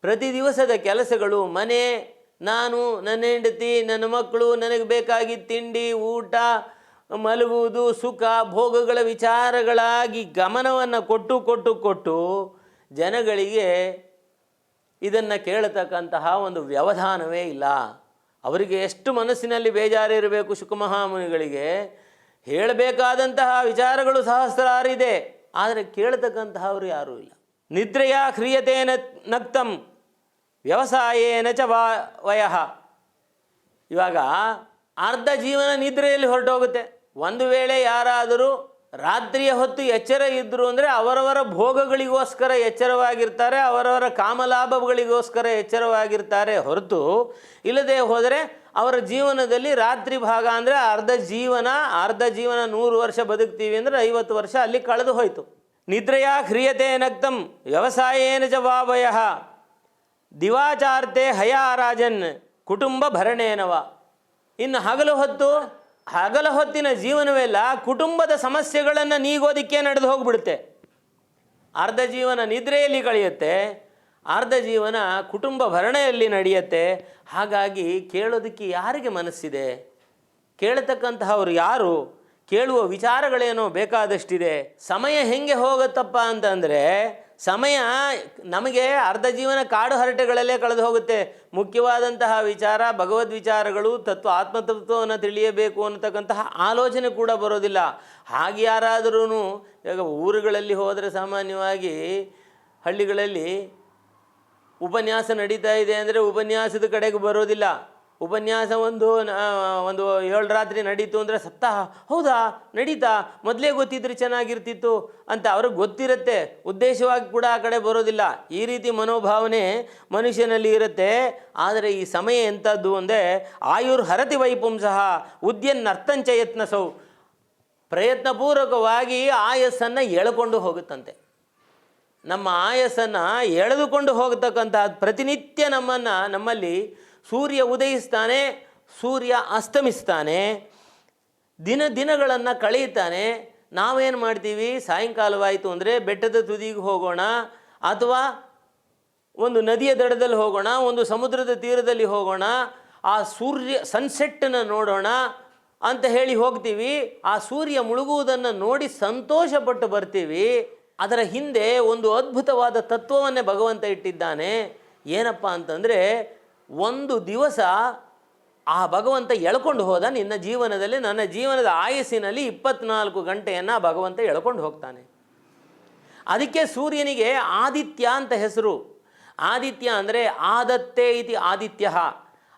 ಪ್ರತಿ ದಿವಸದ ಕೆಲಸಗಳು, ಮನೆ ನಾನು ನನ್ನ ಹೆಂಡತಿ, ನನ್ನ ಮಕ್ಕಳು, ನನಗೆ ಬೇಕಾಗಿ ತಿಂಡಿ, ಊಟ, ಮಲಗುವುದು, ಸುಖ, ಭೋಗಗಳ ವಿಚಾರಗಳಾಗಿ ಗಮನವನ್ನು ಕೊಟ್ಟು ಕೊಟ್ಟು ಕೊಟ್ಟು ಜನಗಳಿಗೆ ಇದನ್ನು ಕೇಳತಕ್ಕಂತಹ ಒಂದು ವ್ಯವಧಾನವೇ ಇಲ್ಲ. ಅವರಿಗೆ ಎಷ್ಟು ಮನಸ್ಸಿನಲ್ಲಿ ಬೇಜಾರಿರಬೇಕು ಶುಕಮಹಾಮುನಿಗಳಿಗೆ ಹೇಳಬೇಕಾದಂತಹ ವಿಚಾರಗಳು ಸಹಸ್ರಾರಿದೆ ಆದರೆ ಕೇಳತಕ್ಕಂತಹವರು ಯಾರೂ ಇಲ್ಲ. ನಿದ್ರೆಯ ಕ್ರಿಯತೆ ನಕ್ತಂ. ವ್ಯವಸಾಯೇನ ಚ ವಾ, ವಯಃ. ಇವಾಗ ಅರ್ಧ ಜೀವನ ನಿದ್ರೆಯಲ್ಲಿ ಹೊರಟೋಗುತ್ತೆ. ಒಂದು ವೇಳೆ ಯಾರಾದರೂ ರಾತ್ರಿಯ ಹೊತ್ತು ಎಚ್ಚರ ಇದ್ದರು ಅಂದರೆ ಅವರವರ ಭೋಗಗಳಿಗೋಸ್ಕರ ಎಚ್ಚರವಾಗಿರ್ತಾರೆ, ಅವರವರ ಕಾಮಲಾಭಗಳಿಗೋಸ್ಕರ ಎಚ್ಚರವಾಗಿರ್ತಾರೆ ಹೊರತು ಇಲ್ಲದೆ ಹೋದರೆ ಅವರ ಜೀವನದಲ್ಲಿ ರಾತ್ರಿ ಭಾಗ ಅಂದರೆ ಅರ್ಧ ಜೀವನ ಅರ್ಧ ಜೀವನ ನೂರು ವರ್ಷ ಬದುಕ್ತೀವಿ ಅಂದರೆ ಐವತ್ತು ವರ್ಷ ಅಲ್ಲಿ ಕಳೆದು ಹೋಯಿತು. ನಿದ್ರೆಯ ಕ್ರಿಯತೆ ನಕ್ತಂ ವ್ಯವಸಾಯೇನ ಚ ವಾಭಯ ದಿವಾಚಾರ್ತೆ ಹಯಾರಾಜನ್ ಕುಟುಂಬ ಭರಣೇನವ. ಇನ್ನು ಹಗಲು ಹೊತ್ತು, ಹಗಲ ಹೊತ್ತಿನ ಜೀವನವೆಲ್ಲ ಕುಟುಂಬದ ಸಮಸ್ಯೆಗಳನ್ನು ನೀಗೋದಕ್ಕೆ ನಡೆದು ಹೋಗ್ಬಿಡುತ್ತೆ. ಅರ್ಧ ಜೀವನ ನಿದ್ರೆಯಲ್ಲಿ ಕಳೆಯುತ್ತೆ, ಅರ್ಧ ಜೀವನ ಕುಟುಂಬ ಭರಣೆಯಲ್ಲಿ ನಡೆಯುತ್ತೆ. ಹಾಗಾಗಿ ಕೇಳೋದಕ್ಕೆ ಯಾರಿಗೆ ಮನಸ್ಸಿದೆ? ಕೇಳತಕ್ಕಂತಹವ್ರು ಯಾರು? ಕೇಳುವ ವಿಚಾರಗಳೇನೋ ಬೇಕಾದಷ್ಟಿದೆ. ಸಮಯ ಹೆಂಗೆ ಹೋಗುತ್ತಪ್ಪ ಅಂತಂದರೆ ಸಮಯ ನಮಗೆ ಅರ್ಧ ಜೀವನ ಕಾಡು ಹರಟೆಗಳಲ್ಲೇ ಕಳೆದು ಹೋಗುತ್ತೆ. ಮುಖ್ಯವಾದಂತಹ ವಿಚಾರ, ಭಗವದ್ ವಿಚಾರಗಳು, ತತ್ವ, ಆತ್ಮತತ್ವವನ್ನು ತಿಳಿಯಬೇಕು ಅನ್ನತಕ್ಕಂತಹ ಆಲೋಚನೆ ಕೂಡ ಬರೋದಿಲ್ಲ. ಹಾಗೆ ಯಾರಾದರೂ ಈಗ ಊರುಗಳಲ್ಲಿ ಹೋದರೆ ಸಾಮಾನ್ಯವಾಗಿ ಹಳ್ಳಿಗಳಲ್ಲಿ ಉಪನ್ಯಾಸ ನಡೀತಾ ಇದೆ ಅಂದರೆ ಉಪನ್ಯಾಸದ ಕಡೆಗೆ ಬರೋದಿಲ್ಲ. ಉಪನ್ಯಾಸ ಒಂದು ಒಂದು ಏಳು ರಾತ್ರಿ ನಡೀತು ಅಂದರೆ ಸಪ್ತಾಹ, ಹೌದಾ? ನಡೀತಾ? ಮೊದಲೇ ಗೊತ್ತಿದ್ರೆ ಚೆನ್ನಾಗಿರ್ತಿತ್ತು ಅಂತ ಅವ್ರಿಗೆ ಗೊತ್ತಿರುತ್ತೆ. ಉದ್ದೇಶವಾಗಿ ಕೂಡ ಆ ಕಡೆ ಬರೋದಿಲ್ಲ. ಈ ರೀತಿ ಮನೋಭಾವನೆ ಮನುಷ್ಯನಲ್ಲಿ ಇರುತ್ತೆ. ಆದರೆ ಈ ಸಮಯ ಎಂಥದ್ದು ಅಂದರೆ ಆಯುರ್ ಹರತಿ ವೈಪುಂಸಃ ಉದ್ಯನ್ನರ್ಥಂಚ ಯತ್ನಸೌ ಪ್ರಯತ್ನಪೂರ್ವಕವಾಗಿ ಆಯಸ್ಸನ್ನು ಎಳ್ಕೊಂಡು ಹೋಗುತ್ತಂತೆ. ನಮ್ಮ ಆಯಸ್ಸನ್ನು ಎಳೆದುಕೊಂಡು ಹೋಗತಕ್ಕಂತಹ ಪ್ರತಿನಿತ್ಯ ನಮ್ಮನ್ನು ನಮ್ಮಲ್ಲಿ ಸೂರ್ಯ ಉದಯಿಸ್ತಾನೆ, ಸೂರ್ಯ ಅಸ್ತಮಿಸ್ತಾನೆ, ದಿನ ದಿನಗಳನ್ನು ಕಳೆಯುತ್ತಾನೆ. ನಾವೇನು ಮಾಡ್ತೀವಿ? ಸಾಯಂಕಾಲವಾಯಿತು ಅಂದರೆ ಬೆಟ್ಟದ ತುದಿಗೆ ಹೋಗೋಣ ಅಥವಾ ಒಂದು ನದಿಯ ದಡದಲ್ಲಿ ಹೋಗೋಣ, ಒಂದು ಸಮುದ್ರದ ತೀರದಲ್ಲಿ ಹೋಗೋಣ, ಆ ಸೂರ್ಯ ಸನ್ಸೆಟ್ಟನ್ನು ನೋಡೋಣ ಅಂತ ಹೇಳಿ ಹೋಗ್ತೀವಿ. ಆ ಸೂರ್ಯ ಮುಳುಗುವುದನ್ನು ನೋಡಿ ಸಂತೋಷಪಟ್ಟು ಬರ್ತೀವಿ. ಅದರ ಹಿಂದೆ ಒಂದು ಅದ್ಭುತವಾದ ತತ್ವವನ್ನೇ ಭಗವಂತ ಇಟ್ಟಿದ್ದಾನೆ. ಏನಪ್ಪ ಅಂತಂದರೆ ಒಂದು ದಿವಸ ಆ ಭಗವಂತ ಎಳ್ಕೊಂಡು ಹೋದ ನಿನ್ನ ಜೀವನದಲ್ಲಿ ನನ್ನ ಜೀವನದ ಆಯಸ್ಸಿನಲ್ಲಿ ಇಪ್ಪತ್ನಾಲ್ಕು ಗಂಟೆಯನ್ನು ಭಗವಂತ ಎಳ್ಕೊಂಡು ಹೋಗ್ತಾನೆ. ಅದಕ್ಕೆ ಸೂರ್ಯನಿಗೆ ಆದಿತ್ಯ ಅಂತ ಹೆಸರು. ಆದಿತ್ಯ ಅಂದರೆ ಆದತ್ತೆ ಇತಿ ಆದಿತ್ಯ.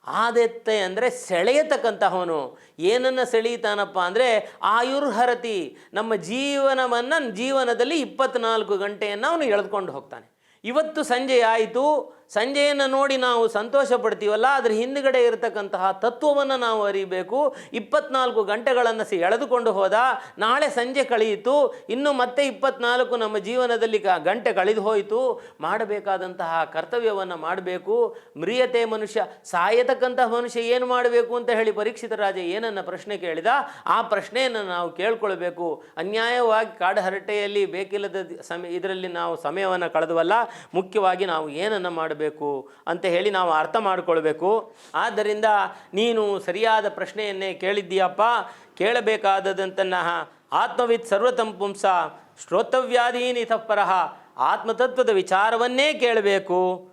ಆದತ್ತೆ ಅಂದರೆ ಸೆಳೆಯತಕ್ಕಂತಹವನು. ಏನನ್ನು ಸೆಳೆಯುತ್ತಾನಪ್ಪ ಅಂದರೆ ಆಯುರ್ಹರತಿ. ನಮ್ಮ ಜೀವನವನ್ನು ಜೀವನದಲ್ಲಿ ಇಪ್ಪತ್ನಾಲ್ಕು ಗಂಟೆಯನ್ನು ಅವನು ಎಳೆದುಕೊಂಡು ಹೋಗ್ತಾನೆ. ಇವತ್ತು ಸಂಜೆ ಆಯಿತು ಸಂಜೆಯನ್ನು ನೋಡಿ ನಾವು ಸಂತೋಷ ಪಡ್ತೀವಲ್ಲ ಅದ್ರ ಹಿಂದುಗಡೆ ಇರತಕ್ಕಂತಹ ತತ್ವವನ್ನು ನಾವು ಅರಿಬೇಕು. ಇಪ್ಪತ್ನಾಲ್ಕು ಗಂಟೆಗಳನ್ನು ಸಿ ಎಳೆದುಕೊಂಡು ಹೋದ, ನಾಳೆ ಸಂಜೆ ಕಳೆಯಿತು, ಇನ್ನು ಮತ್ತೆ ಇಪ್ಪತ್ನಾಲ್ಕು ನಮ್ಮ ಜೀವನದಲ್ಲಿ ಕ ಗಂಟೆ ಕಳೆದು ಹೋಯಿತು. ಮಾಡಬೇಕಾದಂತಹ ಕರ್ತವ್ಯವನ್ನು ಮಾಡಬೇಕು. ಮ್ರಿಯತೆ ಮನುಷ್ಯ, ಸಾಯತಕ್ಕಂತಹ ಮನುಷ್ಯ ಏನು ಮಾಡಬೇಕು ಅಂತ ಹೇಳಿ ಪರೀಕ್ಷಿತ ರಾಜ ಏನನ್ನ ಪ್ರಶ್ನೆ ಕೇಳಿದ, ಆ ಪ್ರಶ್ನೆಯನ್ನು ನಾವು ಕೇಳ್ಕೊಳ್ಬೇಕು. ಅನ್ಯಾಯವಾಗಿ ಕಾಡು ಹರಟೆಯಲ್ಲಿ ಬೇಕಿಲ್ಲದ ಸಮಯ ಇದರಲ್ಲಿ ನಾವು ಸಮಯವನ್ನು ಕಳೆದವಲ್ಲ, ಮುಖ್ಯವಾಗಿ ನಾವು ಏನನ್ನು ಮಾಡಬೇಕು ಅಂತ ಹೇಳಿ ನಾವು ಅರ್ಥ ಮಾಡಿಕೊಳ್ಬೇಕು. ಆದ್ದರಿಂದ ನೀನು ಸರಿಯಾದ ಪ್ರಶ್ನೆಯನ್ನೇ ಕೇಳಿದ್ದೀಯಪ್ಪ. ಕೇಳಬೇಕಾದದಂತನ್ನ ಆತ್ಮವಿತ್ ಸರ್ವತಂ ಪುಂಸ ಶ್ರೋತವ್ಯಾದೀನಿ ತತ್ಪರಃ ಆತ್ಮತತ್ವದ ವಿಚಾರವನ್ನೇ ಕೇಳಬೇಕು.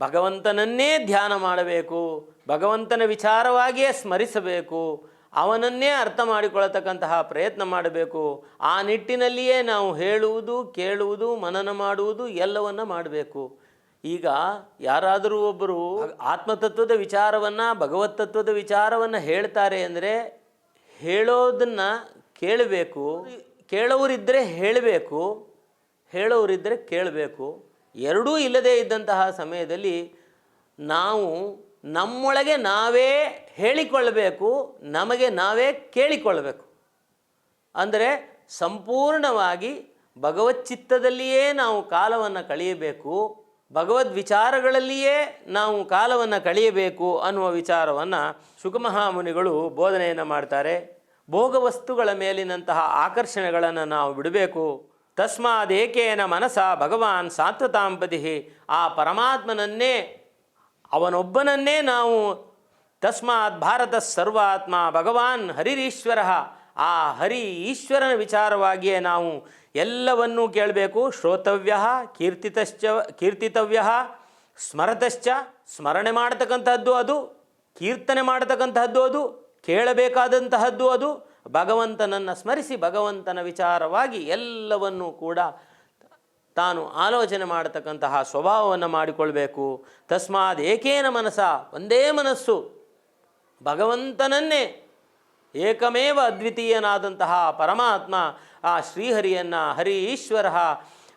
ಭಗವಂತನನ್ನೇ ಧ್ಯಾನ ಮಾಡಬೇಕು. ಭಗವಂತನ ವಿಚಾರವಾಗಿಯೇ ಸ್ಮರಿಸಬೇಕು. ಅವನನ್ನೇ ಅರ್ಥ ಮಾಡಿಕೊಳ್ಳತಕ್ಕಂತಹ ಪ್ರಯತ್ನ ಮಾಡಬೇಕು. ಆ ನಿಟ್ಟಿನಲ್ಲಿಯೇ ನಾವು ಹೇಳುವುದು, ಕೇಳುವುದು, ಮನನ ಮಾಡುವುದು ಎಲ್ಲವನ್ನ ಮಾಡಬೇಕು. ಈಗ ಯಾರಾದರೂ ಒಬ್ಬರು ಆತ್ಮತತ್ವದ ವಿಚಾರವನ್ನು ಭಗವತ್ತತ್ವದ ವಿಚಾರವನ್ನು ಹೇಳ್ತಾರೆ ಅಂದರೆ ಹೇಳೋದನ್ನು ಕೇಳಬೇಕು. ಕೇಳೋರಿದ್ದರೆ ಹೇಳಬೇಕು ಹೇಳೋರಿದ್ದರೆ ಕೇಳಬೇಕು. ಎರಡೂ ಇಲ್ಲದೇ ಇದ್ದಂತಹ ಸಮಯದಲ್ಲಿ ನಾವು ನಮ್ಮೊಳಗೆ ನಾವೇ ಹೇಳಿಕೊಳ್ಳಬೇಕು ನಮಗೆ ನಾವೇ ಕೇಳಿಕೊಳ್ಳಬೇಕು. ಅಂದರೆ ಸಂಪೂರ್ಣವಾಗಿ ಭಗವಚ್ಚಿತ್ತದಲ್ಲಿಯೇ ನಾವು ಕಾಲವನ್ನು ಕಳೆಯಬೇಕು. ಭಗವದ್ ವಿಚಾರಗಳಲ್ಲಿಯೇ ನಾವು ಕಾಲವನ್ನು ಕಳೆಯಬೇಕು ಅನ್ನುವ ವಿಚಾರವನ್ನು ಶುಕಮಹಾಮುನಿಗಳು ಬೋಧನೆಯನ್ನು ಮಾಡ್ತಾರೆ. ಭೋಗವಸ್ತುಗಳ ಮೇಲಿನಂತಹ ಆಕರ್ಷಣೆಗಳನ್ನು ನಾವು ಬಿಡಬೇಕು. ತಸ್ಮಾದೇಕೇನ ಮನಸ ಭಗವಾನ್ ಸಾತ್ವತಾಂಪತಿ ಆ ಪರಮಾತ್ಮನನ್ನೇ, ಅವನೊಬ್ಬನನ್ನೇ ನಾವು ತಸ್ಮಾತ್ ಭಾರತ ಸರ್ವಾತ್ಮ ಭಗವಾನ್ ಹರಿರೀಶ್ವರ, ಆ ಹರಿ ಈಶ್ವರನ ವಿಚಾರವಾಗಿಯೇ ನಾವು ಎಲ್ಲವನ್ನೂ ಕೇಳಬೇಕು. ಶ್ರೋತವ್ಯ, ಕೀರ್ತಿತಶ್ಚ, ಕೀರ್ತಿತವ್ಯ, ಸ್ಮರತಶ್ಚ, ಸ್ಮರಣೆ ಮಾಡತಕ್ಕಂತಹದ್ದು ಅದು, ಕೀರ್ತನೆ ಮಾಡತಕ್ಕಂತಹದ್ದು ಅದು, ಕೇಳಬೇಕಾದಂತಹದ್ದು ಅದು, ಭಗವಂತನನ್ನು ಸ್ಮರಿಸಿ ಭಗವಂತನ ವಿಚಾರವಾಗಿ ಎಲ್ಲವನ್ನೂ ಕೂಡ ತಾನು ಆಲೋಚನೆ ಮಾಡತಕ್ಕಂತಹ ಸ್ವಭಾವವನ್ನು ಮಾಡಿಕೊಳ್ಬೇಕು. ತಸ್ಮಾದ್ ಏಕೇನ ಮನಸ ಒಂದೇ ಮನಸ್ಸು, ಭಗವಂತನನ್ನೇ ಏಕಮೇವ ಅದ್ವಿತೀಯನಾದಂತಹ ಪರಮಾತ್ಮ ಆ ಶ್ರೀಹರಿಯನ್ನು ಹರಿ ಈಶ್ವರ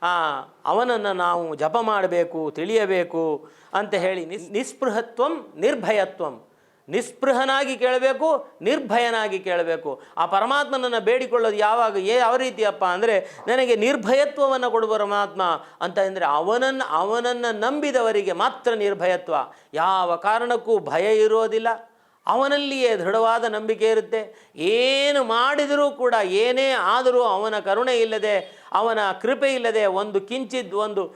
ಆ, ಅವನನ್ನು ನಾವು ಜಪ ಮಾಡಬೇಕು, ತಿಳಿಯಬೇಕು ಅಂತ ಹೇಳಿ ನಿಸ್, ನಿಸ್ಪೃಹತ್ವಂ ನಿರ್ಭಯತ್ವಂ. ನಿಸ್ಪೃಹನಾಗಿ ಕೇಳಬೇಕು, ನಿರ್ಭಯನಾಗಿ ಕೇಳಬೇಕು. ಆ ಪರಮಾತ್ಮನನ್ನು ಬೇಡಿಕೊಳ್ಳೋದು ಯಾವಾಗ, ಏ, ಯಾವ ರೀತಿಯಪ್ಪ ಅಂದರೆ, ನನಗೆ ನಿರ್ಭಯತ್ವವನ್ನು ಕೊಡು ಪರಮಾತ್ಮ ಅಂತ ಅಂದರೆ, ಅವನನ್ನು ಅವನನ್ನು ನಂಬಿದವರಿಗೆ ಮಾತ್ರ ನಿರ್ಭಯತ್ವ. ಯಾವ ಕಾರಣಕ್ಕೂ ಭಯ ಇರೋದಿಲ್ಲ. ಅವನಲ್ಲಿಯೇ ದೃಢವಾದ ನಂಬಿಕೆ ಇರುತ್ತೆ. ಏನು ಮಾಡಿದರೂ ಕೂಡ ಏನೇ ಆದರೂ ಅವನ ಕರುಣೆ ಇಲ್ಲದೆ, ಅವನ ಕೃಪೆ ಇಲ್ಲದೆ ಒಂದು ಕಿಂಚಿದ್ ಒಂದು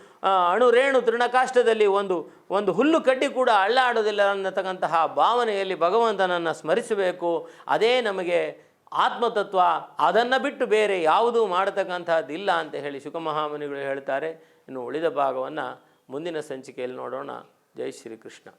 ಅಣುರೇಣು ತೃಣಕಾಷ್ಟದಲ್ಲಿ ಒಂದು ಒಂದು ಹುಲ್ಲು ಕಡ್ಡಿ ಕೂಡ ಅಳ್ಳಾಡೋದಿಲ್ಲ ಅನ್ನತಕ್ಕಂತಹ ಭಾವನೆಯಲ್ಲಿ ಭಗವಂತನನ್ನು ಸ್ಮರಿಸಬೇಕು. ಅದೇ ನಮಗೆ ಆತ್ಮತತ್ವ. ಅದನ್ನು ಬಿಟ್ಟು ಬೇರೆ ಯಾವುದೂ ಮಾಡತಕ್ಕಂತಹದ್ದಿಲ್ಲ ಅಂತ ಹೇಳಿ ಶುಕಮಹಾಮುನಿಗಳು ಹೇಳ್ತಾರೆ. ಇನ್ನು ಉಳಿದ ಭಾಗವನ್ನು ಮುಂದಿನ ಸಂಚಿಕೆಯಲ್ಲಿ ನೋಡೋಣ. ಜೈ ಶ್ರೀಕೃಷ್ಣ.